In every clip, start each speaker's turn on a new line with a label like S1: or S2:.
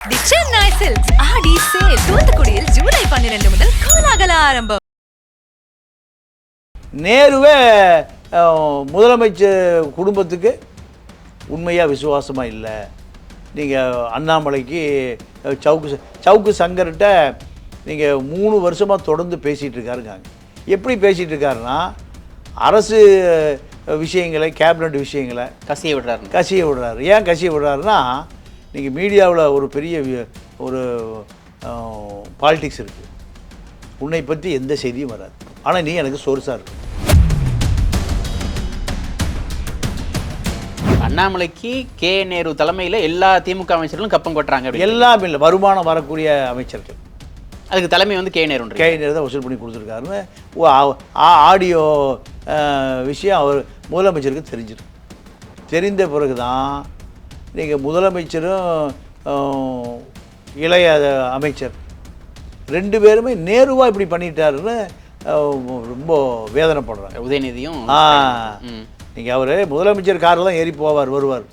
S1: The Chennai silks Aadi sale தூத்துக்குடியில் July பன்னிரண்டு முதல் கோலாகல ஆரம்பம்.
S2: நேருவே அஹ், முதலமைச்சர் குடும்பத்துக்கு உண்மையாக விசுவாசமாக இல்லை. நீங்கள் அண்ணாமலைக்கு அஹ், சவுக்கு ச- சவுக்கு சங்கர்கிட்ட நீங்கள் மூணு வருஷமாக தொடர்ந்து பேசிகிட்டு இருக்காருங்க எப்படி பேசிகிட்டு இருக்காருன்னா அரசு அஹ், விஷயங்களை கேபினட் விஷயங்களை
S3: கசிய விடுறாரு
S2: கசிய விடுறாரு. ஏன் கசிய விடுறாருன்னா நீங்கள் மீடியாவில் ஒரு பெரிய ஒரு பாலிடிக்ஸ் இருக்குது உன்னை பற்றி எந்த செய்தியும் வராது. ஆனால் நீ எனக்கு சோர்ஸாக இருக்கு.
S3: அண்ணாமலைக்கு கே. நேரு தலைமையில எல்லா திமுக அமைச்சர்களும் கப்பம் கொட்டுறாங்க.
S2: எல்லாம் இல்லை வருமானம் வரக்கூடிய அமைச்சர்கள்.
S3: அதுக்கு தலைமை வந்து கே. நேரு
S2: கே. நேரு தான் வசூல் பண்ணி கொடுத்துருக்காருன்னு ஆடியோ விஷயம் அவர் முதலமைச்சருக்கு தெரிஞ்சிடும். தெரிந்த பிறகு தான் நீங்கள் முதலமைச்சரும் இளைய அமைச்சர். ரெண்டு பேருமே நேருவா இப்படி பண்ணிட்டாருன்னு ரொம்ப வேதனைப்படுறாங்க.
S3: உதயநிதியும்
S2: ஆ. நீங்கள் அவர் முதலமைச்சர் காரில் தான் ஏறி போவார் வருவார்.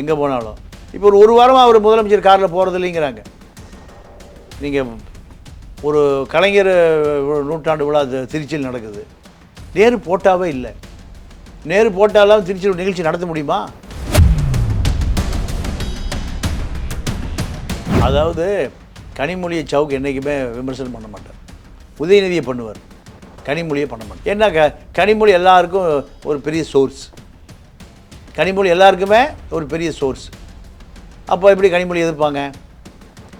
S2: எங்கே போனாலும். இப்போ ஒரு ஒரு வாரமாக அவர் முதலமைச்சர் காரில் போகிறது இல்லைங்கிறாங்க. நீங்கள் ஒரு கலைஞர் நூற்றாண்டு விழா திருச்சியில் நடக்குது. நேரு போட்டாவே இல்லை. நேரு போட்டாலாம் திருச்சியில் நிகழ்ச்சி நடத்த முடியுமா? அதாவது கனிமொழியை சவுக்கு என்றைக்குமே விமர்சனம் பண்ண மாட்டார். உதயநிதியை பண்ணுவார். கனிமொழியை பண்ண மாட்டார். ஏன்னா க கனிமொழி எல்லாருக்கும் ஒரு பெரிய சோர்ஸ் கனிமொழி எல்லாருக்குமே ஒரு பெரிய சோர்ஸ் அப்போ எப்படி கனிமொழி எதிர்ப்பாங்க?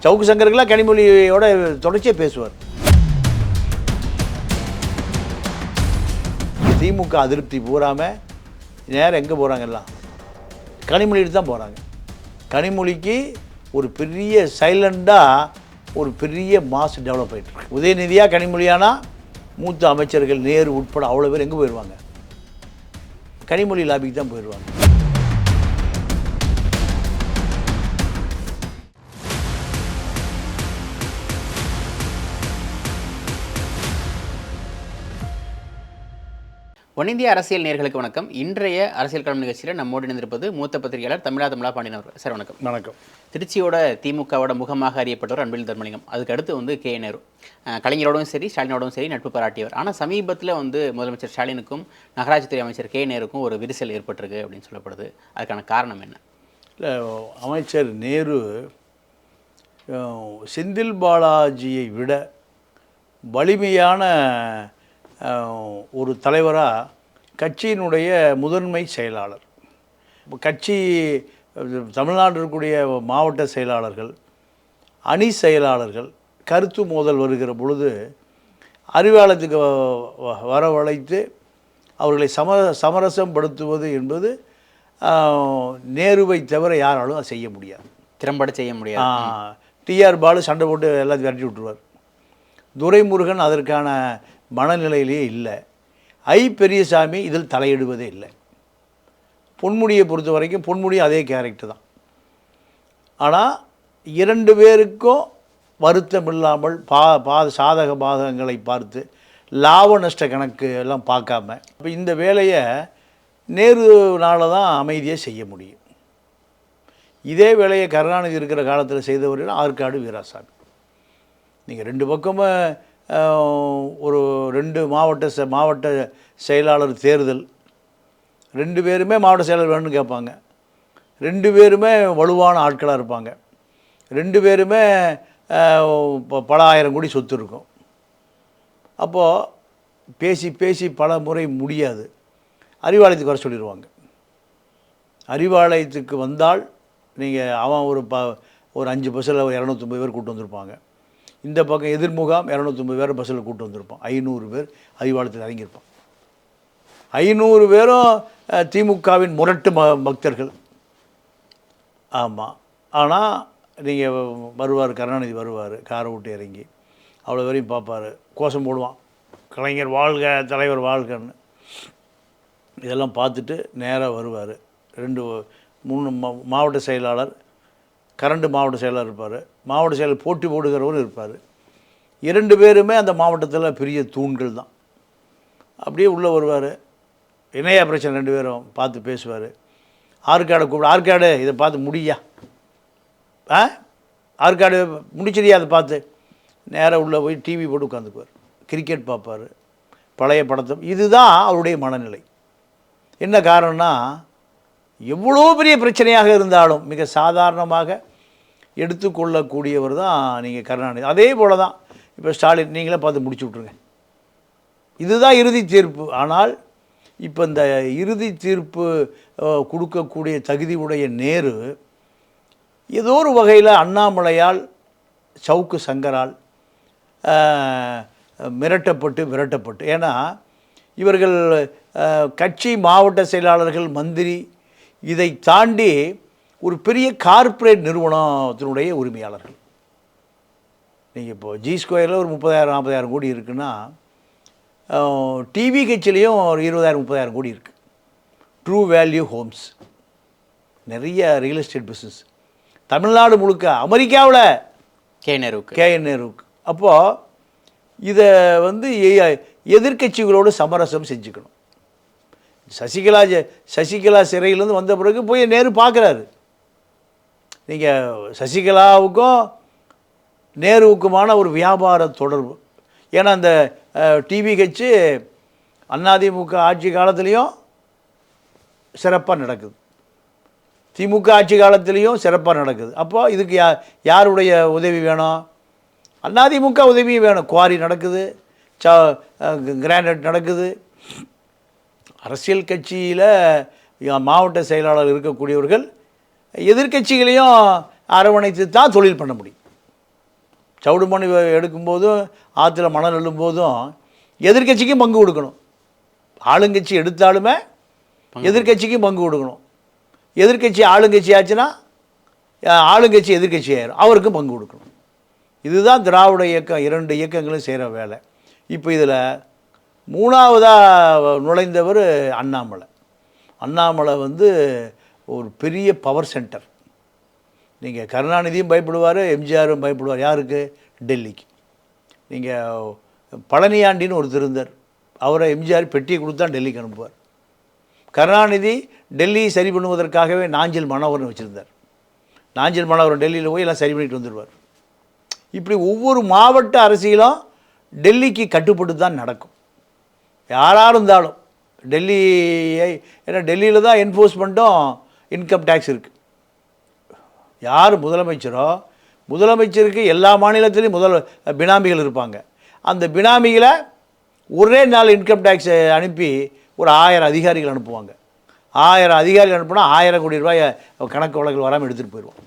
S2: சவுக்கு சங்கருக்கெல்லாம் கனிமொழியோட தொடர்ச்சியாக பேசுவார். திமுக அதிருப்தி பூராமல் நேரம் எங்கே போகிறாங்க எல்லாம்? கனிமொழிட்டு தான் போகிறாங்க கனிமொழிக்கு ஒரு பெரிய சைலண்டாக ஒரு பெரிய மாஸ் டெவலப் ஆகிட்டு இருக்கு உதயநிதியாக கனிமொழியானா? மூத்த அமைச்சர்கள் நேரு உட்பட அவ்வளோ பேர் எங்கே போயிடுவாங்க கனிமொழி லாபிக்கு தான் போயிடுவாங்க
S3: ஒன்னிந்திய அரசியல் நேர்களுக்கு வணக்கம். இன்றைய அரசியல் களம் நிகழ்ச்சியில் நம்மோடு இணைந்திருப்பது மூத்த பத்திரிகையாளர் தமிழா தமிழா பாண்டியன் சார் வணக்கம்.
S2: வணக்கம்.
S3: திருச்சியோட திமுகவோட முகமாக அறியப்பட்டவர் அன்பில் தர்மலிங்கம். அதுக்கு அடுத்து வந்து கே. நேரு. கலைஞரோடும் சரி ஸ்டாலினோடும் சரி நட்பு பாராட்டியவர். ஆனால் சமீபத்தில் வந்து முதலமைச்சர் ஸ்டாலினுக்கும் நகராட்சித்துறை அமைச்சர் கே. நேருக்கும் ஒரு விரிசல் ஏற்பட்டிருக்கு அப்படின்னு சொல்லப்படுது. அதுக்கான காரணம் என்ன?
S2: இல்லை அமைச்சர் நேரு செந்தில் பாலாஜியை விட வலிமையான ஒரு தலைவராக கட்சியினுடைய முதன்மை செயலாளர். கட்சி அஹ், தமிழ்நாட்டில் இருக்கக்கூடிய மாவட்ட செயலாளர்கள் அணி செயலாளர்கள் கருத்து மோதல் வருகிற பொழுது வ- வரவழைத்து அவர்களை சம சமரசப்படுத்துவது என்பது ஆஹ், நேருவை தவிர யாராலும் அதை செய்ய முடியாது.
S3: திறம்பட செய்ய முடியாது.
S2: டிஆர் பாலு சண்டை போட்டு எல்லாத்தையும் விரட்டி விட்டுருவார். துரைமுருகன் அதற்கான மனநிலையிலேயே இல்லை. ஐ பெரியசாமி இதில் தலையிடுவதே இல்லை. பொன்முடியை பொறுத்த வரைக்கும் பொன்முடி அதே கேரக்டர் தான். ஆனால் இரண்டு பேருக்கும் வருத்தம் இல்லாமல் பா பா சாதக பாதகங்களை பார்த்து லாப நஷ்ட கணக்கு எல்லாம் பார்க்காம இப்போ இந்த வேலையை நேருனால தான் அமைதியாக செய்ய முடியும். இதே வேலையை கருணாநிதி இருக்கிற காலத்தில் செய்தவர்கள் ஆற்காடு வீராசாமி. நீங்கள் ரெண்டு பக்கமும் ஒரு ரெண்டு மாவட்ட செ மாவட்ட செயலாளர் தேர்தல். ரெண்டு பேருமே மாவட்ட செயலர் வேணும்னு கேட்பாங்க. ரெண்டு பேருமே வலுவான ஆட்களாக இருப்பாங்க. ரெண்டு பேருமே ப- பல ஆயிரம் கோடி சொத்து இருக்கும். அப்போது பேசி பேசி பல முறை முடியாது. அறிவாலயத்துக்கு வர சொல்லிடுவாங்க. அறிவாலயத்துக்கு வந்தால் நீங்கள் அவன் ஒரு ப ஒரு அஞ்சு பஸ்ஸில் ஒரு இரநூத்தொம்பது பேர் கூட்டு வந்திருப்பாங்க. இந்த பக்கம் எதிர்முகாம் இரநூத்தொம்பது பேர் பஸ்ஸில் கூட்டு வந்திருப்போம். ஐநூறு பேர் அறிவாளத்தில் இறங்கியிருப்பான் ஐநூறு பேரும் திமுகவின் முரட்டு ம பக்தர்கள். ஆமாம் ஆனால் நீங்கள் வருவார் கருணாநிதி வருவார் காரை விட்டு இறங்கி. அவ்வளோ வரையும் பார்ப்பார். கோஷம் போடுவான். கலைஞர் வாழ்க தலைவர் வாழ்கன்னு. இதெல்லாம் பார்த்துட்டு நேராக வருவார். ரெண்டு மூணு மா- மாவட்ட செயலாளர் கரண்டு மாவட்ட செயலாளர் இருப்பார். மாவட்ட செயலர் போட்டி போடுகிறவரும் இருப்பார். இரண்டு பேருமே அந்த மாவட்டத்தில் பெரிய தூண்கள் தான். அப்படியே உள்ளே வருவார். இணையா பிரச்சனை ரெண்டு பேரும் பார்த்து பேசுவார். ஆற்காடை கூப்பிடு ஆற்காடு இதை பார்த்து முடியா? ஆ? ஆற்காடு முடிச்சிடியா அதை பார்த்து? நேராக உள்ளே போய் டிவி போட்டு உட்காந்துக்குவார். கிரிக்கெட் பார்ப்பார். பழைய படத்தை. இதுதான் அவருடைய மனநிலை. என்ன காரணம்னா எவ்வளோ பெரிய பிரச்சனையாக இருந்தாலும் மிக சாதாரணமாக எடுத்துக்கொள்ளக்கூடியவர் தான் நீங்கள் கருணாநிதி. அதே போல தான் இப்போ ஸ்டாலின் நீங்களே பார்த்து முடிச்சு விட்ருங்க இதுதான் இறுதி தீர்ப்பு. ஆனால் இப்போ இந்த இறுதி தீர்ப்பு கொடுக்கக்கூடிய தகுதி உடைய நேரு ஏதோ ஒரு வகையில் அண்ணாமலையால் சவுக்கு சங்கரால் மிரட்டப்பட்டு மிரட்டப்பட்டு விரட்டப்பட்டு. ஏன்னா இவர்கள் கட்சி மாவட்ட செயலாளர்கள் மந்திரி இதை தாண்டி ஒரு பெரிய கார்ப்பரேட் நிறுவனத்தினுடைய உரிமையாளர்கள். நீங்கள் இப்போ ஜி ஸ்கொயரில் ஒரு முப்பதாயிரம் நாற்பதாயிரம் கோடி இருக்குன்னா டிவி கட்சியிலையும் ஒரு இருபதாயிரம் முப்பதாயிரம் கோடி இருக்குது ட்ரூ வேல்யூ ஹோம்ஸ் நிறைய ரியல் எஸ்டேட் பிஸ்னஸ் தமிழ்நாடு முழுக்க அமெரிக்காவில்
S3: கே நேருவுக்கு.
S2: கேஎன் நேருவுக்கு. அப்போது இதை வந்து எ- எதிர்க்கட்சிகளோடு சமரசம் செஞ்சுக்கணும். சசிகலா சசிகலா சிறையிலேருந்து வந்த பிறகு போய் நேரு பார்க்குறாரு. நீங்கள் சசிகலாவுக்கும் நேருவுக்குமான ஒரு வியாபார தொடர்பு. ஏன்னா அந்த டிவிஹெச்சு அதிமுக ஆட்சி காலத்துலேயும் சிறப்பாக நடக்குது. திமுக ஆட்சி காலத்துலேயும் சிறப்பாக நடக்குது. அப்போ இதுக்கு யா யாருடைய உதவி வேணும்? அதிமுக உதவி வேணும். குவாரி நடக்குது. ச கிரானைட் நடக்குது. அரசியல் கட்சியில் மாவட்ட செயலாளர் இருக்கக்கூடியவர்கள் எதிர்க்கட்சிகளையும் அரவணைத்து தான் தொழில் பண்ண முடியும். சவுடு மணி எடுக்கும்போதும் ஆற்றுல மணல் அள்ளும்போதும் எதிர்க்கட்சிக்கும் பங்கு கொடுக்கணும். ஆளுங்கட்சி எடுத்தாலுமே எதிர்க்கட்சிக்கும் பங்கு கொடுக்கணும். எதிர்க்கட்சி ஆளுங்கட்சி ஆச்சுன்னா ஆளுங்கட்சி எதிர்க்கட்சி ஆயிரும். அவருக்கும் பங்கு கொடுக்கணும். இதுதான் திராவிட இயக்கம் இரண்டு இயக்கங்களும் செய்கிற வேலை. இப்போ இதில் மூணாவதாக நுழைந்தவர் அண்ணாமலை. அண்ணாமலை வந்து ஒரு பெரிய பவர் சென்டர் நீங்கள் கருணாநிதியும் பயப்படுவார் எம்ஜிஆரும் பயப்படுவார். யாருக்கு? டெல்லிக்கு. நீங்கள் பழனியாண்டின்னு ஒருத்தர் இருந்தார். அவரை எம்ஜிஆர் பெட்டியை கொடுத்தா டெல்லிக்கு அனுப்புவார். கருணாநிதி டெல்லியை சரி பண்ணுவதற்காகவே நாஞ்சில் மனோகரன் வச்சுருந்தார். நாஞ்சில் மனோகரன் டெல்லியில் போய் எல்லாம் சரி பண்ணிட்டு வந்துடுவார் இப்படி ஒவ்வொரு மாவட்ட அரசியலும் டெல்லிக்கு கட்டுப்பட்டு தான் நடக்கும். யாராக இருந்தாலும் டெல்லியை ஏன்னா டெல்லியில் தான் என்ஃபோர்ஸ்மெண்ட்டும் இன்கம் டேக்ஸ் இருக்குது யார் முதலமைச்சரோ முதலமைச்சருக்கு எல்லா மாநிலத்திலையும் முதல் பினாமிகள் இருப்பாங்க. அந்த பினாமிகளை ஒரே நாள் இன்கம் டேக்ஸ் அனுப்பி ஒரு ஆயிரம் அதிகாரிகள் அனுப்புவாங்க. ஆயிரம் அதிகாரிகள் அனுப்புனா ஆயிரம் கோடி ரூபாய் கணக்கு வழக்கில் வராமல் எடுத்துகிட்டு போயிடுவோம்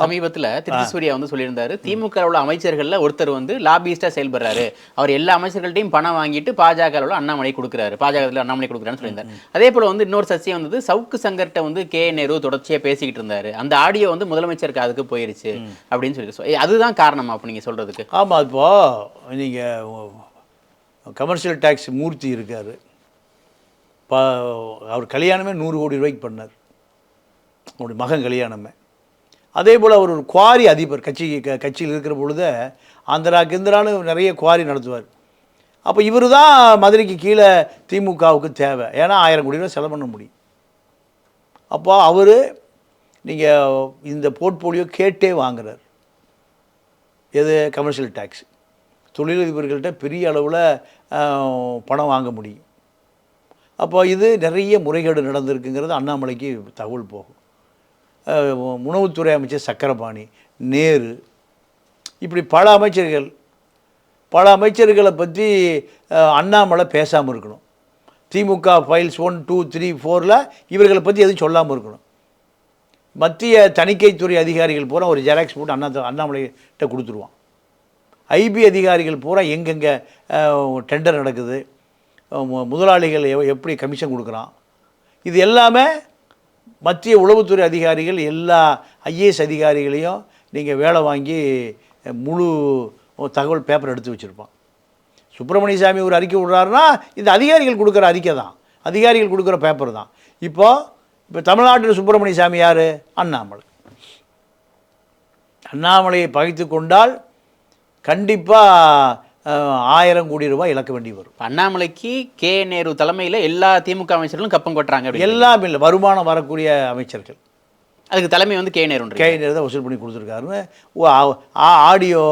S3: சமீபத்துல திருச்சி சூர்யா வந்து சொல்லியிருந்தாரு திமுக உள்ள அமைச்சர்கள்ல ஒருத்தர் வந்து லாபியிஸ்டா செயல்படுறாரு. அவர் எல்லா அமைச்சர்கள்ட்டையும் பணம் வாங்கிட்டு பாஜக உள்ள அண்ணாமலை கொடுக்குறாரு. பாஜகத்தில் அண்ணாமலை கொடுக்குறான்னு சொல்லியிருந்தாரு. அதே போல வந்து இன்னொரு சர்ச்சை வந்தது சவுக்கு சங்கர்ட்ட வந்து கே. நேரு தொடர்ச்சியா பேசிக்கிட்டு இருந்தாரு. அந்த ஆடியோ வந்து முதலமைச்சருக்கு அதுக்கு போயிருச்சு அப்படின்னு சொல்லி அதுதான் காரணமா அப்ப நீங்க சொல்றதுக்கு.
S2: ஆமாம் இப்போது நீங்கள் கமர்ஷியல் டேக்ஸ் மூர்த்தி இருக்கார். அவர் கல்யாணமே நூறு கோடி ரூபாய்க்கு பண்ணார். அவருடைய மகன் கல்யாணமே. அதே போல் அவர் ஒரு குவாரி அதிபர் கட்சி க கட்சியில் இருக்கிற பொழுது ஆந்திரா கிந்திரான்னு நிறைய குவாரி நடத்துவார். அப்போ இவர் தான் மதுரைக்கு கீழே திமுகவுக்கு தேவை. ஏன்னா ஆயிரம் கோடி ரூபா செலவு பண்ண முடியும். அப்போ அவர் நீங்கள் இந்த போர்ட்போலியோ கேட்டே வாங்குறார். எது? கமர்ஷியல் டேக்ஸ் தொழிலதிபர்கள்ட்ட பெரிய அளவில் பணம் வாங்க முடியும். அப்போ இது நிறைய முறைகேடு நடந்திருக்குங்கிறது அண்ணாமலைக்கு தகவல் போகும். உணவுத்துறை அமைச்சர் சக்கரபாணி நேரு இப்படி பல அமைச்சர்கள் பல அமைச்சர்களை பற்றி அண்ணாமலை பேசாமல் இருக்கணும். DMK files one two three ஃபோரில் இவர்களை பற்றி எதுவும் சொல்லாமல் இருக்கணும். மத்திய தணிக்கைத்துறை அதிகாரிகள் பூரா ஒரு ஜெராக்ஸ் போட்டு அண்ணா அண்ணாமலைகிட்ட கொடுத்துருவான். ஐபி அதிகாரிகள் பூரா எங்கெங்கே டெண்டர் நடக்குது முதலாளிகள் எப்படி கமிஷன் கொடுக்குறான். இது எல்லாமே மத்திய உளவுத்துறை அதிகாரிகள் எல்லா ஐஏஎஸ் அதிகாரிகளையும் நீங்கள் வேலை வாங்கி முழு தகவல் பேப்பர் எடுத்து வச்சுருப்பான் சுப்பிரமணிய சாமி ஒரு அறிக்கை விடுறாருன்னா இந்த அதிகாரிகள் கொடுக்குற அறிக்கை தான். அதிகாரிகள் கொடுக்குற பேப்பர் தான். இப்போது இப்போ தமிழ்நாட்டில் சுப்பிரமணிய சாமி யார்? அண்ணாமலை. அண்ணாமலையை பகைத்து கொண்டால் கண்டிப்பாக ஆயிரம் கோடி ரூபாய் இழக்க வேண்டி வரும்.
S3: அண்ணாமலைக்கு கே. நேரு தலைமையில எல்லா திமுக அமைச்சர்களும் கப்பம் கொட்டுறாங்க
S2: எல்லாம் இல்லை வருமானம் வரக்கூடிய அமைச்சர்கள்.
S3: அதுக்கு தலைமை வந்து கே. நேரு
S2: கே. நேரு தான் வசூல் பண்ணி கொடுத்துருக்காருன்னு ஆடியோ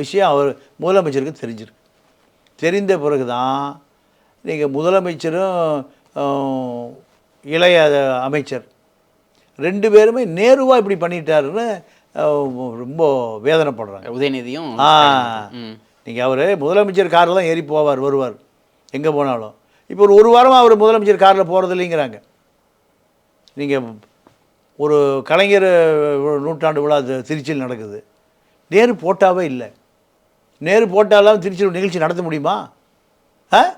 S2: விஷயம் அவர் முதலமைச்சருக்கு தெரிஞ்சிருக்கு. தெரிந்த பிறகு தான் நீங்கள் முதலமைச்சரும் இளைய அமைச்சர் ரெண்டு பேருமே நேருவா இப்படி பண்ணிட்டாருன்னு ரொம்ப வேதனைப்படுறாங்க.
S3: உதயநிதியும்
S2: ஆ. நீங்கள் அவர் முதலமைச்சர் காரில் தான் ஏறி போவார் வருவார். எங்கே போனாலும். இப்போ ஒரு ஒரு வாரமாக அவர் முதலமைச்சர் காரில் போகிறது இல்லைங்கிறாங்க. நீங்கள் ஒரு கலைஞர் நூற்றாண்டு விழா திருச்சியில் நடக்குது. நேரு போட்டாவே இல்லை. நேரு போட்டாலாம் திருச்சியில் நிகழ்ச்சி நடத்த முடியுமா? ஆ?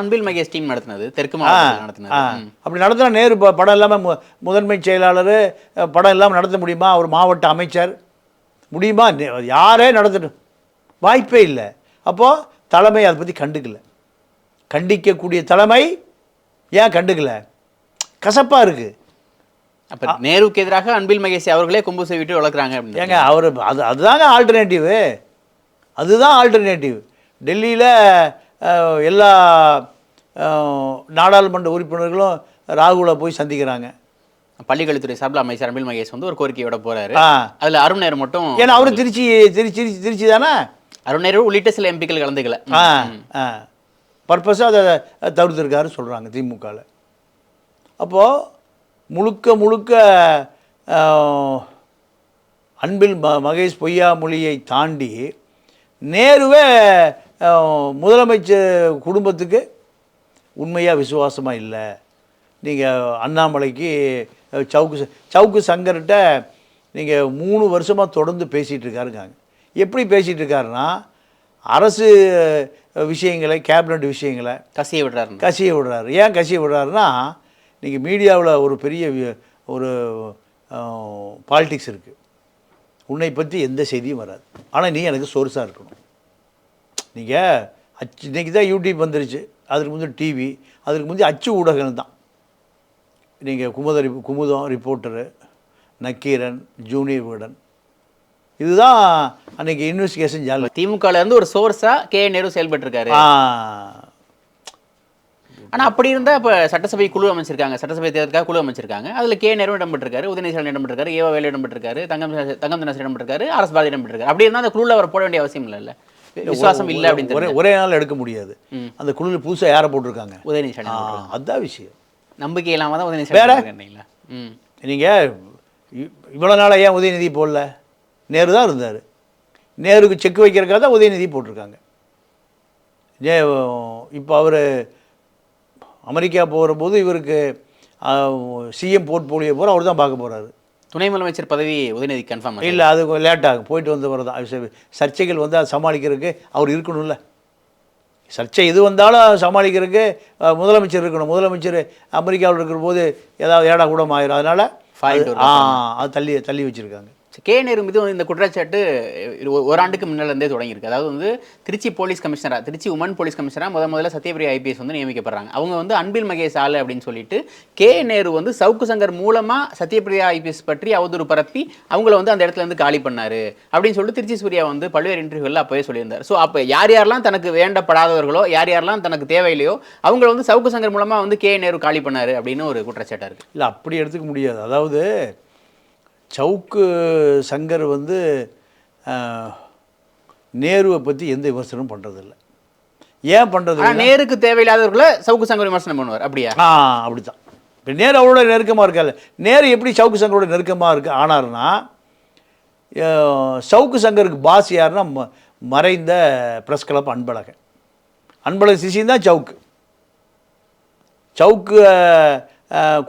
S3: அன்பில் மகேஷ் டீம் நடத்தினது. தெற்கு மாவட்டத்தில் நடத்தினது.
S2: அப்படி நடத்தினா நேரு படம் இல்லாமல் முதன்மை செயலாளர் படம் இல்லாமல் நடத்த முடியுமா? ஒரு மாவட்ட அமைச்சர். முடியுமா? யாரே நடத்தட்டும் வாய்ப்பே இல்லை. அப்போது தலைமை அதை பற்றி கண்டுக்கல. கண்டிக்கக்கூடிய தலைமை ஏன் கண்டுக்கல? கசப்பாக இருக்குது
S3: அப்ப நேருவுக்கு எதிராக அன்பில் மகேஷ் அவர்களே கொம்பு செய்விட்டு வளர்க்குறாங்க
S2: ஏங்க அவர் அது அதுதாங்க ஆல்டர்னேட்டிவு அதுதான் ஆல்டர்னேட்டிவ் டெல்லியில் எல்லா நாடாளுமன்ற உறுப்பினர்களும் ராகுலை போய் சந்திக்கிறாங்க.
S3: பள்ளிக்கல்வித்துறை சார்பில் அமைச்சர் அன்பில் மகேஷ் வந்து ஒரு கோரிக்கையோட போறாரு.
S2: ஆ.
S3: அதுல அருண் நேரு மட்டும்
S2: ஏன்னா அவரு திருச்சி திருச்சி திருச்சி தானே
S3: அருண் நேரு உள்ளிட்ட சில எம்பிக்கள் கலந்துக்கல.
S2: பர்பஸாக அதை தவிர்த்துருக்காருன்னு சொல்கிறாங்க திமுகவில் அப்போது முழுக்க முழுக்க அன்பில் ம மகேஷ் பொய்யாமொழியை தாண்டி நேருவே முதலமைச்சர் குடும்பத்துக்கு உண்மையாக விசுவாசமாக இல்லை. நீங்கள் அண்ணாமலைக்கு சவுக்கு சவுக்கு சங்கர்கிட்ட நீங்கள் மூணு வருஷமாக தொடர்ந்து பேசிகிட்டு இருக்காருங்காங்க எப்படி பேசிகிட்டு இருக்காருன்னா அரசு விஷயங்களை கேபினட் விஷயங்களை
S3: கசிய விடுறாரு
S2: கசிய விடுறாரு. ஏன் கசிய விடுறாருன்னா நீங்கள் மீடியாவில் ஒரு பெரிய ஒரு பாலிடிக்ஸ் இருக்குது உன்னை பற்றி எந்த செய்தியும் வராது. ஆனால் நீ எனக்கு சோர்ஸாக இருக்கணும். நீங்கள் அச்சு இன்றைக்கி தான் யூடியூப் வந்துருச்சு. அதுக்கு முந்தைய டிவி அதுக்கு முந்தைய அச்சு ஊடகங்கள் தான். நீங்கள் குமுத குமுதம் ரிப்போர்ட்டரு நக்கீரன் ஜூனியர் வீடன். இதுதான் அன்றைக்கி இன்வெஸ்டிகேஷன் ஜாலி.
S3: திமுகல இருந்து ஒரு சோர்ஸா கே. நேரு செயல்பட்டு இருக்காரு
S2: ஆ.
S3: ஆனா அப்படி இருந்தா இப்ப சட்டசபை குழு அமைச்சிருக்காங்க. சட்டசபை தேர்தலுக்காக குழு அமைச்சிருக்காங்க. அதுல கே. நேரு இடம்பெற்றிருக்காரு உதயநிதி ஸ்டாலின் இடம்பெற்றிருக்காரு ஏவா வேலு இடம்பெற்றிருக்காரு தங்கம் தங்கம் தினசரி இடம்பெற்றிருக்காரு அரசு பாரதி இடம்பெற்றிருக்காரு. அப்படி இருந்தா அந்த குழுல அவர் போட வேண்டிய அவசியம் இல்லைல்ல. விசுவாசம் இல்லை அப்படின்னு
S2: ஒரே. ஒரே நாள் எடுக்க முடியாது. அந்த குழுவில் புதுசாக யாரை போட்டிருக்காங்க?
S3: உதயநிதி
S2: அதான் விஷயம்.
S3: நம்பிக்கை இல்லாம தான் உதயநிதி
S2: வேற? நீங்கள் இவ்வளோ நாளாக ஏன் உதயநிதி போடல? நேரு தான் இருந்தார். நேருக்கு செக் வைக்கிறக்காக தான் உதயநிதி போட்டிருக்காங்க. நே இப்போ அவர் அமெரிக்கா போகிற போது இவருக்கு சிஎம் போர்ட்போலியோ போகிற அவர் தான் பார்க்க போகிறாரு
S3: துணை முதலமைச்சர் பதவி உதயநிதி கன்ஃபார்ம்
S2: இல்லை அது லேட் ஆகும். போயிட்டு வந்தவர் தான் ச- சர்ச்சைகள் வந்து அதை சமாளிக்கிறதுக்கு அவர் இருக்கணும்ல. சர்ச்சை எது வந்தாலும் சமாளிக்கிறதுக்கு முதலமைச்சர் இருக்கணும். முதலமைச்சர் அமெரிக்காவில் இருக்கிற போது ஏதாவது ஏடா கூட ஆயிரும். அதனால். ஆ அது தள்ளி தள்ளி வச்சுருக்காங்க.
S3: கே நேரு மீது இந்த குற்றச்சாட்டு இது ஒரு- ஒரு ஆண்டுக்கு முன்னால தொடங்கியிருக்கு. அதாவது வந்து திருச்சி போலீஸ் கமிஷனராக திருச்சி உமன் போலீஸ் கமிஷனராக முத முதல்ல சத்யபிரியா ஐபிஎஸ் வந்து நியமிக்கப்படுறாங்க. அவங்க வந்து அன்பில் மகேஷ் ஆளு அப்படின்னு சொல்லிட்டு கே நேரு வந்து சவுக்கு சங்கர் மூலமாக சத்யபிரியா ஐபிஎஸ் பற்றி அவதூறு பரப்பி அவங்கள வந்து அந்த இடத்துல இருந்து காலி பண்ணாரு அப்படின்னு சொல்லிட்டு திருச்சி சூர்யா வந்து பல்வேறு இன்டர்வியூவில் அப்போயே சொல்லியிருந்தார். ஸோ அப்போ யார் யாரெல்லாம் தனக்கு வேண்டப்படாதவர்களோ யார் யாரெல்லாம் தனக்கு தேவையில்லையோ அவங்கள வந்து சவுக்கு சங்கர் மூலமாக வந்து கே நேரு காலி பண்ணாரு அப்படின்னு ஒரு குற்றச்சாட்டாக இருக்குது
S2: இல்லை அப்படி எடுத்துக்க முடியாது. அதாவது சவுக்கு சங்கர் வந்து நேருவை பற்றி எந்த விமர்சனமும் பண்ணுறதில்ல ஏன் பண்ணுறது
S3: நேருக்கு தேவையில்லாதவர்களை சவுக்கு சங்கர் விமர்சனம் பண்ணுவார். அப்படியா?
S2: ஆ அப்படி தான் இப்போ நேரு அவரோட நெருக்கமாக இருக்காது நேரு எப்படி சவுக்கு சங்கரோட நெருக்கமாக இருக்கு ஆனார்னா சவுக்கு சங்கருக்கு பாஸ் யாருன்னா ம- மறைந்த ப்ரெஸ் கிளப் அன்பழகன். அன்பழகன் சிசின் தான் சவுக்கு. சவுக்கு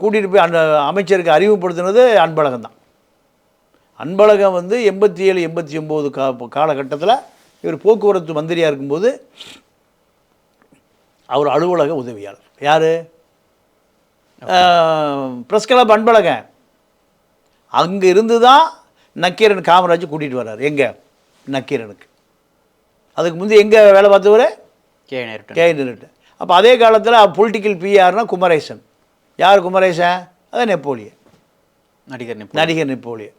S2: கூட்டிகிட்டு போய் அந்த அமைச்சருக்கு அறிமுகப்படுத்தினது அன்பழகன் தான். அன்பழகன் வந்து எண்பத்தி ஏழு எண்பத்தி ஒம்பது கா காலகட்டத்தில் இவர் போக்குவரத்து மந்திரியாக இருக்கும்போது அவர் அலுவலக உதவியாளர். யார்? Press club Anbazhagan. அங்கே இருந்து தான் நக்கீரன் காமராஜ் கூட்டிகிட்டு வர்றார். எங்கே? நக்கீரனுக்கு. அதுக்கு முந்தைய எங்கே வேலை பார்த்தவர்?
S3: கே நேரு
S2: கே நிறுட்டு அப்போ அதே காலத்தில் பொலிட்டிக்கல் பிஆர்னா குமரேசன். யார் குமரேசன்? அதான் நெப்போலியன்.
S3: நடிகர்
S2: நடிகர் நெப்போலியன்.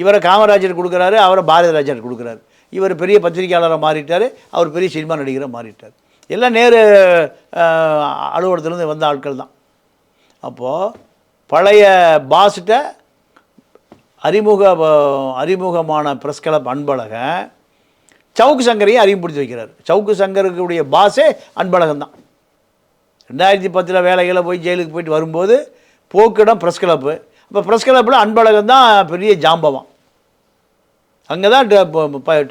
S2: இவரை காமராஜர் கொடுக்குறாரு அவரை பாரதிராஜர் கொடுக்குறாரு. இவர் பெரிய பத்திரிகையாளராக மாறிட்டார் அவர் பெரிய சினிமா நடிகராக மாறிட்டார். எல்லாம் நேரு அலுவலகத்துலேருந்து வந்த ஆட்கள் தான். அப்போது பழைய பாஸ்கிட்ட அறிமுக அறிமுகமான ப்ரெஸ் கிளப் அன்பழகன் சவுக்கு சங்கரையும் அறிமுகப்படுத்தி வைக்கிறார். சவுக்கு சங்கருக்குடைய பாஸே அன்பழகன் தான். ரெண்டாயிரத்தி பத்தில் வேலைகளை போய் ஜெயிலுக்கு போயிட்டு வரும்போது போக்கிடம் ப்ரெஸ் கிளப்பு இப்போ ப்ரெஸ் கிளப்பில் அன்பழகன் தான் பெரிய ஜாம்பவான். அங்கே தான்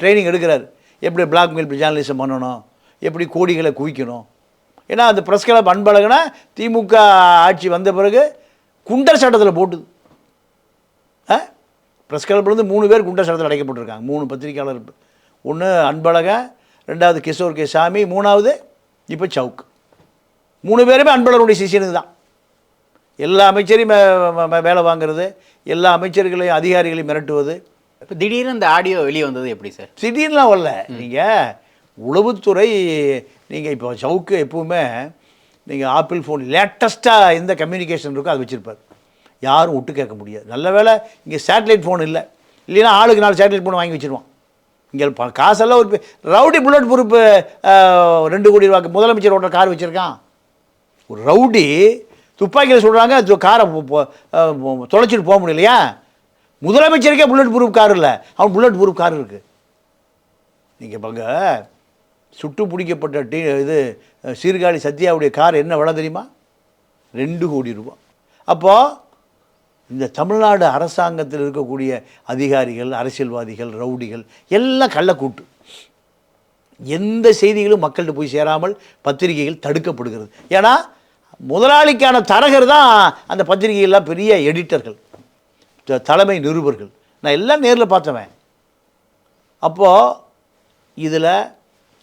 S2: ட்ரைனிங் எடுக்கிறார். எப்படி பிளாக்மெயில் ஜேர்னலிசம் பண்ணணும்? எப்படி கோடிகளை குவிக்கணும்? ஏன்னா அந்த ப்ரெஸ் கிளப் அன்பழகனை திமுக ஆட்சி வந்த பிறகு குண்டர் சட்டத்தில் போட்டுது. ஆ? ப்ரெஸ் கிளப்லேருந்து மூணு பேர் குண்டர் சட்டத்தில் அடைக்கப்பட்டிருக்காங்க. மூணு பத்திரிக்கையாளர் ஒன்று அன்பழகன் ரெண்டாவது கிஷோர் கே சாமி மூணாவது இப்போ சவுக். மூணு பேருமே அன்பழகனுடைய சிஷியனுக்கு தான். எல்லா அமைச்சரையும் வேலை வாங்குறது எல்லா அமைச்சர்களையும் அதிகாரிகளையும் மிரட்டுவது.
S3: இப்போ திடீர்னு இந்த ஆடியோ வெளியே வந்தது எப்படி சார்?
S2: திடீர்னுலாம் வரல. நீங்கள் உளவுத்துறை நீங்கள் இப்போ சவுக்கு எப்பவுமே நீங்கள் ஆப்பிள் ஃபோன் லேட்டஸ்ட்டாக எந்த கம்யூனிகேஷன் இருக்கோ அதை வச்சுருப்பார். யாரும் விட்டு கேட்க முடியாது. நல்ல வேளை இங்கே சேட்டலைட் ஃபோன் இல்லை. இல்லைன்னா ஆளுக்கு நாலு சேட்டலைட் ஃபோன் வாங்கி வச்சிருவான். இங்கே காசெல்லாம் ஒரு ரவுடி புல்லட் பொறுப்பு ரெண்டு கோடி ரூபாய்க்கு முதலமைச்சர் ஓட்டுற கார் வச்சுருக்கான். ஒரு ரவுடி துப்பாக்கியில் சொல்கிறாங்க காரை தொலைச்சிட்டு போக முடியலையா? முதலமைச்சருக்கே புல்லட் ப்ரூஃப் கார் இல்லை. அவன் புல்லட் ப்ரூஃப் கார் இருக்குது நீங்கள் பங்க சுட்டு பிடிக்கப்பட்ட டீ இது சீர்காழி சத்யாவுடைய கார் என்ன விலை தெரியுமா? ரெண்டு கோடி ரூபா அப்போது இந்த தமிழ்நாடு அரசாங்கத்தில் இருக்கக்கூடிய அதிகாரிகள் அரசியல்வாதிகள் ரவுடிகள் எல்லாம் கள்ளக்கூட்டு. எந்த செய்திகளும் மக்கள்கிட்ட போய் சேராமல் பத்திரிகைகள் தடுக்கப்படுகிறது. ஏன்னா முதலாளிக்கான தரகர் தான் அந்த பத்திரிகையெல்லாம் பெரிய எடிட்டர்கள் த- தலைமை நிருபர்கள். நான் எல்லாம் நேரில் பார்த்தவன். அப்போது இதில்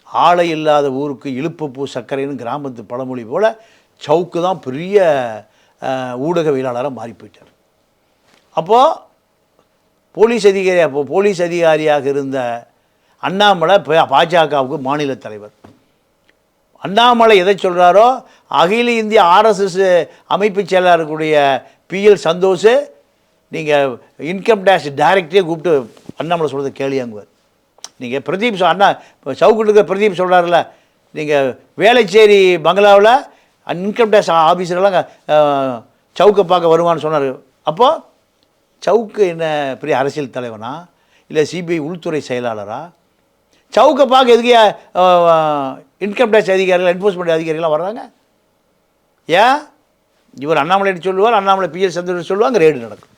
S2: ஆளை இல்லாத ஊருக்கு இழுப்புப்பூ சர்க்கரைன்னு கிராமத்து பழமொழி போல் சவுக்கு தான் பெரிய ஊடகவியலாளராக மாறி போயிட்டார் அப்போது போலீஸ் அதிகாரி அப்போ போலீஸ் அதிகாரியாக இருந்த அண்ணாமலை பாஜகவுக்கு மாநில தலைவர். அண்ணாமலை எதை சொல்கிறாரோ அகில இந்திய ஆர்எஸ்எஸ் அமைப்பு செயலாளருடைய பிஎல் சந்தோஷ் நீங்கள் இன்கம் டேக்ஸ் டைரக்டே கூப்பிட்டு அண்ணாமலை சொல்கிறது கேளியாங்குவார். நீங்கள் பிரதீப் சொ- அண்ணா இப்போ சவுக்கிட்டு இருக்கிற பிரதீப் சொல்கிறாருல நீங்கள் வேலைச்சேரி பங்களாவில் இன்கம் டேக்ஸ் ஆஃபீஸர்லாம் சவுக்கை பார்க்க வருவான்னு சொன்னார். அப்போது சவுக்கு என்ன பெரிய அரசியல் தலைவனா? இல்லை சிபிஐ உள்துறை செயலாளரா? சவுக்கை பார்க்க எதுக்கு இன்கம் டேக்ஸ் அதிகாரிகள் என்ஃபோர்ஸ்மெண்ட் அதிகாரிகள்லாம் வர்றாங்க? ஏன்? இவர் அண்ணாமலை சொல்லுவார் அண்ணாமலை பிஎஸ் சந்திரன் சொல்லுவாங்க ரேடு நடக்கும்.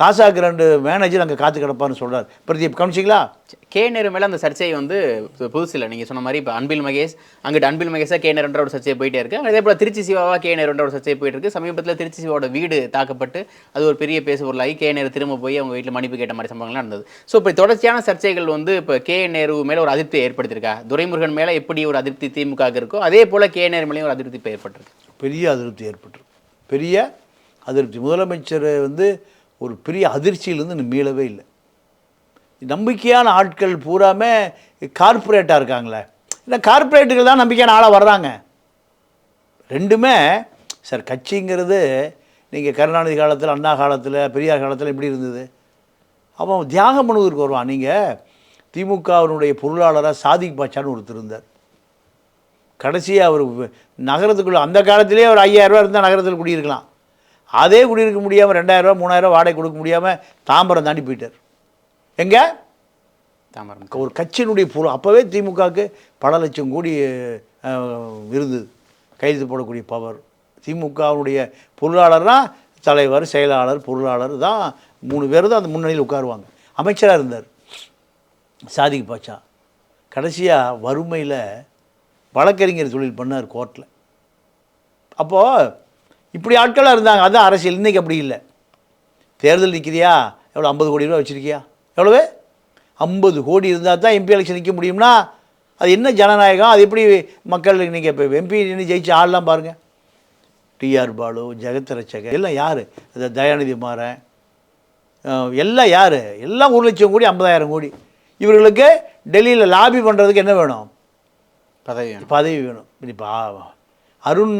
S2: காசாக்கு ரெண்டு மேனேஜர் அங்கே காத்து கிடப்பான்னு சொல்றார். பிரதீப் கவனிச்சிங்களா?
S3: கே நேரு மேலே அந்த சர்ச்சை வந்து பு- புதுசு இல்லை நீங்கள் சொன்ன மாதிரி இப்போ அன்பில் மகேஷ் அங்கிட்டு அன்பில் மகேஷா கே நேருன்ற ஒரு சர்ச்சை போயிட்டே இருக்கு. அதே போல் திருச்சி சிவாவா கே நேருன்ற ஒரு சர்ச்சை போயிட்டு இருக்கு. சமீபத்தில் திருச்சி சிவாவோட வீடு தாக்கப்பட்டு அது ஒரு பெரிய பேசு பொருளாகி கே நேரு திரும்ப போய் அவங்க வீட்டில் மன்னிப்பு கேட்ட மாதிரி சம்பவங்கள்லாம் நடந்தது. ஸோ இப்போ தொடர்ச்சியான சர்ச்சைகள் வந்து இப்போ கே நேரு மேலே ஒரு அதிருப்தி ஏற்படுத்தியிருக்கா துரைமுருகன் மேலே எப்படி ஒரு அதிருப்தி திமுக க்கு இருக்கோ அதே போல் கே நேரு மேலேயும் ஒரு அதிருப்தி இப்போ ஏற்பட்டிருக்கு.
S2: பெரிய அதிருப்தி ஏற்பட்டிருக்கு. பெரிய அதிருப்தி. முதலமைச்சர் வந்து ஒரு பெரிய அதிர்ச்சியிலேருந்து மீளவே இல்லை. நம்பிக்கையான ஆட்கள் பூராமே கார்ப்பரேட்டாக இருக்காங்களே. இந்த கார்ப்பரேட்டுகள் தான் நம்பிக்கையான ஆளாக வர்றாங்க. ரெண்டுமே சார் கட்சிங்கிறது நீங்கள் கருணாநிதி காலத்தில் அண்ணா காலத்தில் பெரியார் காலத்தில் எப்படி இருந்தது. அவன் தியாகம் பண்ணுவதற்கு வருவான். நீங்கள் திமுகவினுடைய பொருளாளராக சாதிக் பாட்சான்னு ஒருத்தர் இருந்தார். கடைசியாக அவர் நகரத்துக்குள்ளே அந்த காலத்திலே ஒரு ஐயாயிரரூவா இருந்தால் நகரத்தில் குடியிருக்கலாம். அதே குடியிருக்க முடியாமல் ரெண்டாயிரரூவா மூணாயிரரூவா வாடகை கொடுக்க முடியாமல் தாம்பரம் தாண்டி போயிட்டார். எங்கே?
S3: தாமரம்
S2: ஒரு கட்சியினுடைய பொருள். அப்போவே திமுகவுக்கு பல லட்சம் கோடி இருந்தது கைது போடக்கூடிய பவர். திமுகவுடைய பொருளாளர்னா தலைவர் செயலாளர் பொருளாளர் தான் மூணு பேர் தான் அந்த முன்னணியில் உட்காருவாங்க. அமைச்சராக இருந்தார். சாதிக் பாட்சா. கடைசியாக வறுமையில் வழக்கறிஞர் தொழில் பண்ணார் கோர்ட்டில் அப்போது இப்படி ஆட்களாக இருந்தாங்க. அதான் அரசியல். இன்றைக்கி அப்படி இல்லை. தேர்தல் நிற்கிறியா? எவ்வளோ ஐம்பது கோடி ரூபா வச்சுருக்கியா? எவ்வளவு? ஐம்பது கோடி இருந்தால் தான் எம்பி எலெக்ஷன் நிற்க முடியும்னா அது என்ன ஜனநாயகம்? அது எப்படி மக்கள் நீங்கள் இப்போ எம்பி நின்று ஜெயிச்ச ஆள்லாம் பாருங்கள் டிஆர் பாலு ஜெகத் ரட்சகர் எல்லாம் யார்? இந்த தயாநிதி மாறன் எல்லாம் யார்? எல்லாம் ஒரு லட்சம் கோடி ஐம்பதாயிரம் கோடி. இவர்களுக்கு டெல்லியில் லாபி பண்ணுறதுக்கு என்ன வேணும்?
S3: பதவி வேணும்.
S2: பதவி வேணும். இப்போ அருண்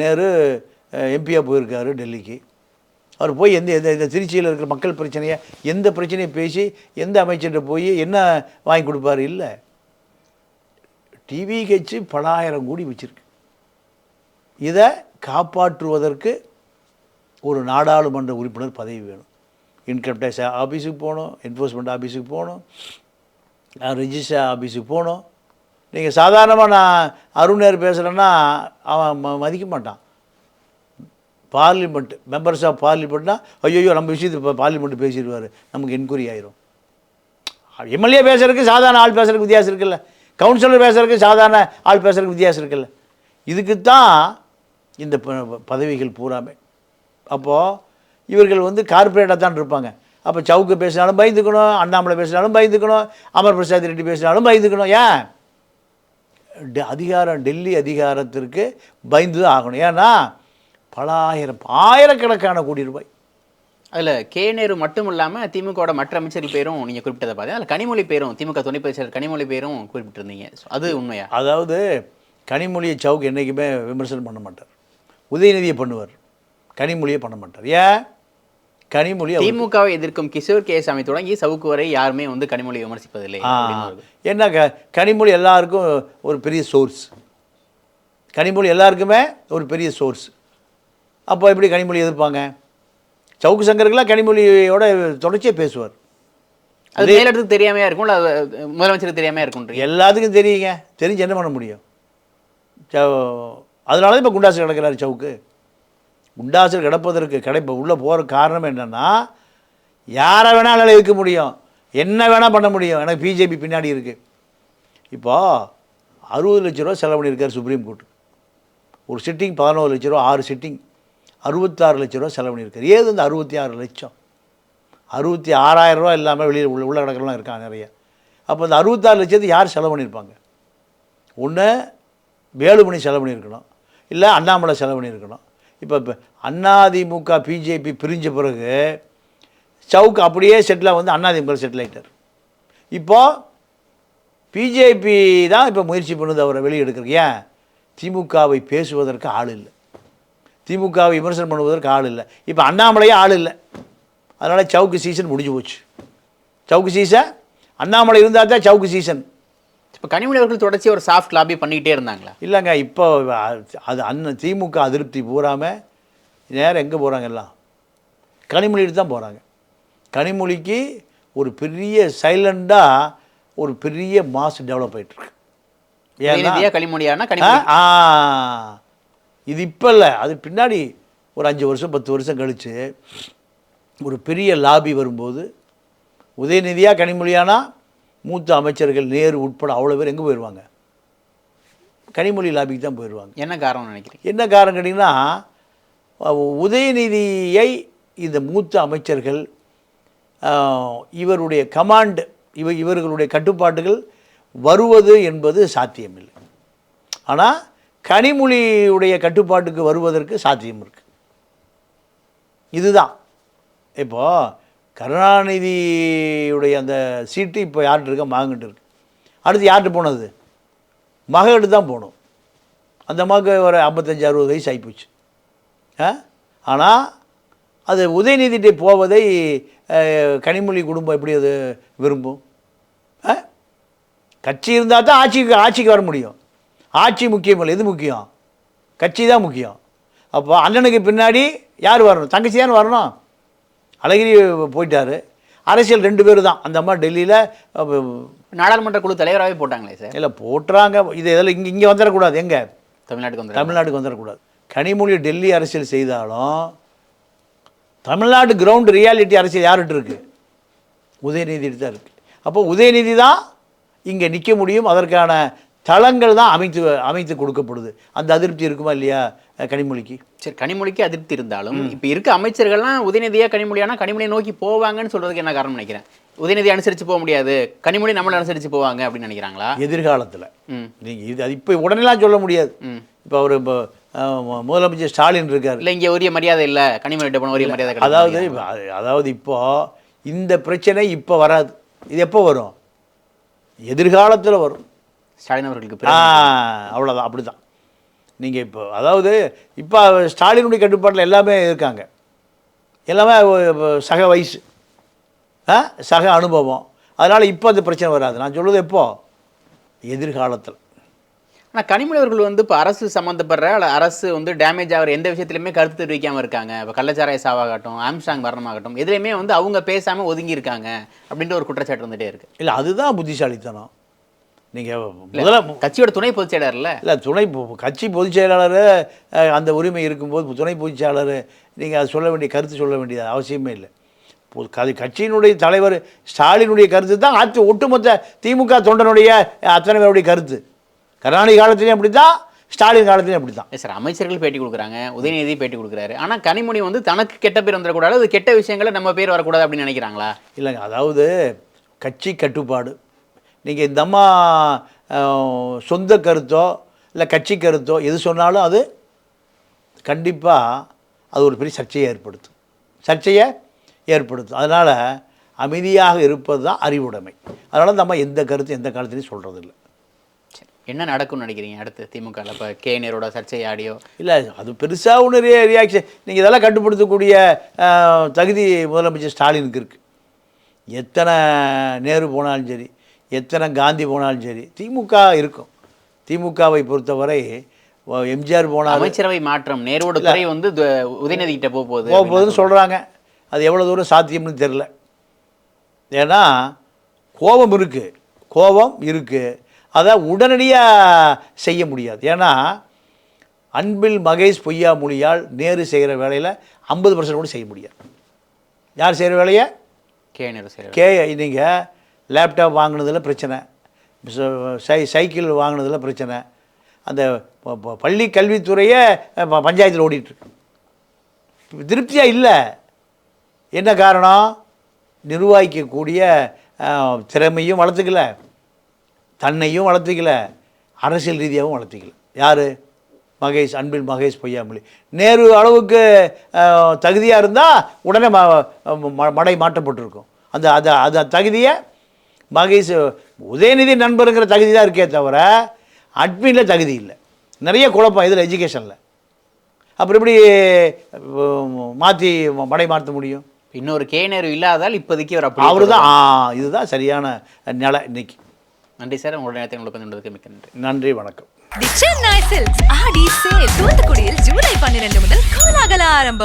S2: நேரு எம்பியாக போயிருக்காரு டெல்லிக்கு. அவர் போய் எந்த எந்த இந்த திருச்சியில் இருக்கிற மக்கள் பிரச்சனையை எந்த பிரச்சனையை பேசி எந்த அமைச்சர்கிட்ட போய் என்ன வாங்கி கொடுப்பாரு? இல்லை. டிவி கட்சி பலாயிரம் கோடி வச்சுருக்கு. இதை காப்பாற்றுவதற்கு ஒரு நாடாளுமன்ற உறுப்பினர் பதவி வேணும். இன்கம் டேக்ஸ் ஆஃபீஸுக்கு போகணும் என்ஃபோர்ஸ்மெண்ட் ஆஃபீஸுக்கு போகணும் ரிஜிஸ்டர் ஆஃபீஸுக்கு போகணும். நீங்கள் சாதாரணமாக நான் அருண் பேசுகிறேன்னா அவன் ம மதிக்க மாட்டான். பார்லிமெண்ட் மெம்பர்ஸ் ஆஃப் பார்லிமெண்ட்னா ஐயோ நம்ம விஷயத்து இப்போ பார்லிமெண்ட் பேசிடுவார். நமக்கு என்கொயரி ஆயிரும். எம்எல்ஏ பேசுறதுக்கு சாதாரண ஆள் பேசுறதுக்கு வித்தியாசம் இருக்குல்ல. கவுன்சிலர் பேசுறதுக்கு சாதாரண ஆள் பேசுறதுக்கு வித்தியாசம் இருக்குல்ல. இதுக்கு தான் இந்த ப- பதவிகள் பூராமே. அப்போது இவர்கள் வந்து கார்ப்பரேட்டாக தான் இருப்பாங்க. அப்போ சவுக்கு பேசினாலும் பயந்துக்கணும் அண்ணாமலை பேசினாலும் பயந்துக்கணும் அமர் பிரசாத் ரெட்டி பேசினாலும் பயந்துக்கணும். ஏன்? டெ- அதிகாரம் டெல்லி அதிகாரத்திற்கு பயந்து தான் ஆகணும். ஏன்னா பல ஆயிரம் ஆயிரக்கணக்கான கோடி ரூபாய்.
S3: அதுல கே நேரு மட்டும் இல்லாம திமுகவோட மற்ற அமைச்சர்கள் பேரும் நீங்க குறிப்பிட்டதை பார்த்தீங்க அதுல கனிமொழி பேரும் திமுக துணை பொதுச் செயலர் கனிமொழி பேரும் குறிப்பிட்டிருந்தீங்க. அது உண்மையா?
S2: அதாவது கனிமொழியை சவுக் என்றைக்குமே விமர்சனம் பண்ண மாட்டார். உதயநிதியை பண்ணுவார். கனிமொழியை பண்ண மாட்டார். ஏன்? கனிமொழி
S3: திமுகவை எதிர்க்கும் கிஷோர் கே சாமி தொடங்கி சவுக்கு வரை யாருமே வந்து கனிமொழி விமர்சிப்பதில்லை.
S2: என்ன க கனிமொழி எல்லாருக்கும் ஒரு பெரிய சோர்ஸ் கனிமொழி எல்லாருக்குமே ஒரு பெரிய சோர்ஸ் அப்போ எப்படி கனிமொழி எதிர்ப்பாங்க? சவுக்கு சங்கருக்கெல்லாம் கனிமொழியோட தொடர்ச்சியாக பேசுவார்.
S3: அது மேலிடத்துக்கு தெரியாமையா இருக்கும் இல்ல முதலமைச்சருக்கு தெரியாமையா இருக்கும்
S2: எல்லாத்துக்கும் தெரியுங்க. தெரிஞ்சு என்ன பண்ண முடியும்? அதனால தான் இப்போ குண்டாசு கிடக்கிறாரு சவுக்கு. குண்டாசு கிடப்பதற்கு கிடைப்ப உள்ளே போகிற காரணம் என்னென்னா யாரை வேணாலும் இருக்க முடியும். என்ன வேணால் பண்ண முடியும். எனக்கு பிஜேபி பின்னாடி இருக்குது இப்போ அறுபது லட்ச ரூபா செலவு பண்ணியிருக்காரு சுப்ரீம் கோர்ட் ஒரு சிட்டிங் பதினோரு லட்ச ரூபா ஆறு சிட்டிங். அறுபத்தாறு லட்ச ரூபா செலவு பண்ணியிருக்காரு. ஏது இந்த அறுபத்தி ஆறு லட்சம்? அறுபத்தி ஆறாயிரம் ரூபா இல்லாமல் வெளியில் உள்ள உள்ள கிடக்கலாம் இருக்காங்க நிறைய. அப்போ இந்த அறுபத்தாறு லட்சத்துக்கு யார் செலவு பண்ணியிருப்பாங்க? ஒன்று வேலுமணி செலவு பண்ணியிருக்கணும். இல்லை அண்ணாமலை செலவு பண்ணியிருக்கணும். இப்போ இப்போ அண்ணாதிமுக பிஜேபி பிரிஞ்ச பிறகு சவுக்கு அப்படியே செட்டில் வந்து அண்ணாதிமலை செட்டிலாயிட்டார் இப்போது பிஜேபி தான் இப்போ முயற்சி பண்ணுது அவரை வெளியே எடுக்கிறதுக்கு. ஏன்? திமுகவை பேசுவதற்கு ஆள் இல்லை. திமுகவை விமர்சனம் பண்ணுவதற்கு ஆள் இல்லை. இப்போ அண்ணாமலையே ஆள் இல்லை. அதனால் சவுக்கு சீசன் முடிஞ்சு போச்சு. சவுக்கு சீசன் அண்ணாமலை இருந்தால் தான் சவுக்கு சீசன்
S3: இப்ப கனிமொழி அவர்கள் தொடர்ச்சி ஒரு சாஃப்ட் லாபி பண்ணிக்கிட்டே இருந்தாங்களா?
S2: இல்லைங்க இப்போ அது அண்ணன் திமுக அதிருப்தி பூராமல் நேரம் எங்கே போகிறாங்க எல்லாம்? கனிமொழிட்டு தான் போகிறாங்க கனிமொழிக்கு ஒரு பெரிய சைலண்டாக ஒரு பெரிய மாஸ் டெவலப் ஆகிட்டுருக்கு ஏன்னா
S3: கனிமொழியானா
S2: ஆ,
S3: கனிமொழி?
S2: ஆ இது இப்போ இல்லை அது பின்னாடி ஒரு அஞ்சு வருஷம் பத்து வருஷம் கழித்து ஒரு பெரிய லாபி வரும்போது உதயநிதியா கனிமொழியானா மூத்த அமைச்சர்கள் நேரு உட்பட அவ்வளோ பேர் எங்கே போயிடுவாங்க கனிமொழி லாபிக்கு தான் போயிடுவாங்க
S3: என்ன காரணம் நினைக்கிறீங்க?
S2: என்ன காரணம் கேட்டிங்கன்னா உதயநிதியை இந்த மூத்த அமைச்சர்கள் இவருடைய கமாண்ட் இவ இவர்களுடைய கட்டுப்பாட்டுகள் வருவது என்பது சாத்தியமில்லை. ஆனால் கனிமொழியுடைய கட்டுப்பாட்டுக்கு வருவதற்கு சாத்தியம் இருக்குது இதுதான். இப்போது கருணாநிதியுடைய அந்த சீட்டு இப்போ யார்கிட்ட இருக்கா? மகன்கிட்ட இருக்கு. அடுத்து யார்கிட்ட போனது? மகன்கிட்ட தான் போகணும் அந்த மக ஒரு ஐம்பத்தஞ்சு அறுபது வயசு ஆகிப்போச்சு ஆ? ஆனால் அது உதயநிதிட்டே போவதை கனிமொழி குடும்பம் எப்படி அது விரும்பும்? ஆ? கட்சி இருந்தால் தான் ஆட்சிக்கு ஆட்சிக்கு வர முடியும். ஆட்சி முக்கியம் இல்லை எது முக்கியம்? கட்சி தான் முக்கியம். அப்போ அண்ணனுக்கு பின்னாடி யார் வரணும்? தங்கச்சி தானே வரணும்? அழகிரி போயிட்டாரு. அரசியல் ரெண்டு பேர் தான். அந்த அம்மா டெல்லியில்
S3: நாடாளுமன்ற குழு தலைவராகவே போட்டாங்களே சார்?
S2: இல்லை போட்டுறாங்க. இது இதெல்லாம் இங்கே இங்கே வந்துடக்கூடாது எங்கே?
S3: தமிழ்நாட்டுக்கு வந்து
S2: தமிழ்நாட்டுக்கு வந்துடக்கூடாது கனிமொழி டெல்லி அரசியல் செய்தாலும் தமிழ்நாடு கிரவுண்ட் ரியாலிட்டி அரசியல் யார்கிட்ட இருக்கு? உதயநிதி தான் இருக்கு. அப்போ உதயநிதி தான் இங்கே நிற்க முடியும். அதற்கான தளங்கள் தான் அமைத்து அமைத்து கொடுக்கப்படுது. அந்த அதிருப்தி இருக்குமா இல்லையா கனிமொழிக்கு?
S3: சரி கனிமொழிக்கு அதிருப்தி இருந்தாலும் இப்ப இருக்க அமைச்சர்கள்லாம் உதயநிதியா கனிமொழியானா கனிமொழியை நோக்கி போவாங்கன்னு சொல்றதுக்கு என்ன காரணம் நினைக்கிறேன்? உதயநிதி அனுசரிச்சு போக முடியாது. கனிமொழி நம்மளை அனுசரிச்சு போவாங்க அப்படின்னு நினைக்கிறாங்களா?
S2: எதிர்காலத்தில். நீங்கள் இது அது இப்போ உடனேலாம் சொல்ல முடியாது. இப்போ அவர் இப்போ முதலமைச்சர் ஸ்டாலின் இருக்கார்.
S3: இல்ல இங்க உரிய மரியாதை இல்ல. கனிமொழிட்ட போன உரிய மரியாதை
S2: அதாவது அதாவது இப்போ இந்த பிரச்சனை இப்போ வராது. இது எப்போ வரும்? எதிர்காலத்தில் வரும்.
S3: ஸ்டாலின் அவர்களுக்கு
S2: அவ்வளோதான் அப்படி தான் நீங்கள் இப்போ அதாவது இப்போ ஸ்டாலினுடைய கட்டுப்பாட்டில் எல்லாமே இருக்காங்க. எல்லாமே சக வயசு ஆ சக அனுபவம். அதனால் இப்போ அந்த பிரச்சனை வராது. நான் சொல்வது எப்போ? எதிர்காலத்தில்.
S3: ஆனால் கனிமொழி அவர்கள் வந்து இப்போ அரசு சம்மந்தப்படுற அல்ல அரசு வந்து டேமேஜ் ஆகிற எந்த விஷயத்துலையுமே கருத்து தெரிவிக்காமல் இருக்காங்க. இப்போ கள்ளச்சாராய சாவாகட்டும் ஆம்ஸ்டாங் மரணமாகட்டும் எதுலையுமே வந்து அவங்க பேசாமல் ஒதுங்கி இருக்காங்க அப்படின்ற ஒரு குற்றச்சாட்டு வந்துட்டே இருக்கு.
S2: இல்லை அதுதான் புத்திசாலித்தனம். நீங்கள் முதல்ல
S3: கட்சியோட துணை பொதுச் செயலாளர்ல?
S2: இல்லை துணை கட்சி பொதுச் செயலாளர் அந்த உரிமை இருக்கும்போது துணை பொதுச் செயலாளர் நீங்கள் அது சொல்ல வேண்டிய கருத்து சொல்ல வேண்டியது அவசியமே இல்லை. க- கட்சியினுடைய தலைவர் ஸ்டாலினுடைய கருத்து தான் அத்து ஒட்டுமொத்த திமுக தொண்டனுடைய அத்தனை பேருடைய கருத்து. கருணாநிதி காலத்துலேயும் அப்படி தான் ஸ்டாலின் காலத்துலேயும் அப்படி தான்
S3: சார் அமைச்சர்கள் பேட்டி கொடுக்குறாங்க உதயநிதி பேட்டி கொடுக்குறாரு. ஆனால் கனிமொழி வந்து தனக்கு கெட்ட பேர் வந்துடக்கூடாது அது கெட்ட விஷயங்களை நம்ம பேர் வரக்கூடாது அப்படின்னு நினைக்கிறாங்களா?
S2: இல்லைங்க அதாவது கட்சி கட்டுப்பாடு. நீங்கள் இந்த அம்மா சொந்த கருத்தோ இல்லை கட்சி கருத்தோ எது சொன்னாலும் அது கண்டிப்பாக அது ஒரு பெரிய சர்ச்சையை ஏற்படுத்தும். சர்ச்சையை ஏற்படுத்தும். அதனால் அமைதியாக இருப்பது தான் அறிவுடைமை. அதனால் நம்ம எந்த கருத்து எந்த காலத்துலையும் சொல்கிறதில்ல.
S3: என்ன நடக்கும்னு நினைக்கிறீங்க அடுத்து திமுக இப்போ கே நேரோட சர்ச்சை ஆடியோ?
S2: இல்லை அது பெருசாக ஒன்று ரியா ரியாக்ஷன் நீங்கள் இதெல்லாம் கட்டுப்படுத்தக்கூடிய தகுதி முதலமைச்சர் ஸ்டாலினுக்கு இருக்குது எத்தனை நேரு போனாலும் சரி எத்தனை காந்தி போனாலும் சரி திமுக இருக்கும். திமுகவை பொறுத்தவரை எம்ஜிஆர் போனாலும்
S3: அமைச்சரவை மாற்றம் நேரோட துறை வந்து உதயநிதி கிட்ட போக போகுது
S2: போக போகுதுன்னு சொல்கிறாங்க அது எவ்வளோ தூரம் சாத்தியம்னு தெரில ஏன்னா கோபம் இருக்குது கோபம் இருக்குது அதை உடனடியாக செய்ய முடியாது. ஏன்னா அன்பில் மகேஷ் பொய்யா மொழியால் நேரு செய்கிற வேலையில் ஐம்பது பர்சன்ட் கூட செய்ய முடியாது. யார் செய்கிற வேலையை?
S3: கே நேரு சரி
S2: கே நீங்கள் லேப்டாப் வாங்கினதில் பிரச்சனை. சை சைக்கிள் வாங்கினதில் பிரச்சனை. அந்த ப- ப- பள்ளி கல்வித்துறையே ப- பஞ்சாயத்தில் ஓடிட்டுருக்கு திருப்தியாக இல்லை. என்ன காரணம்? நிர்வாகிக்கக்கூடிய திறமையும் வளர்த்துக்கல. தன்னையும் வளர்த்துக்கல. அரசியல் ரீதியாகவும் வளர்த்துக்கல. யார்? மகேஷ் அன்பில் மகேஷ் பொய்யாமொழி. நேரு அளவுக்கு தகுதியாக இருந்தால் உடனே ம ம- மடை மாற்றப்பட்டிருக்கும். அந்த அதை அந்த தகுதியை மகேஷ் உதயநிதி நண்பருங்கிற தகுதி தான் இருக்கே தவிர அட்மினில் தகுதி இல்லை. நிறைய குழப்பம் இதில் எஜுகேஷனில் அப்புறம் எப்படி மாற்றி மடை மாற்ற முடியும்?
S3: இன்னொரு கே நேரு இல்லாதால் இப்போதைக்கு அவர் அப்படி
S2: அவரு தான் இதுதான் சரியான நிலை இன்னைக்கு.
S3: நன்றி சார் உங்களுடைய நேரத்தை உங்களுக்கு வந்து மிக்க நன்றி.
S2: நன்றி வணக்கம்.
S1: தூத்துக்குடியில் ஜூலை பன்னிரண்டு முதல் கோலாகல ஆரம்பம்.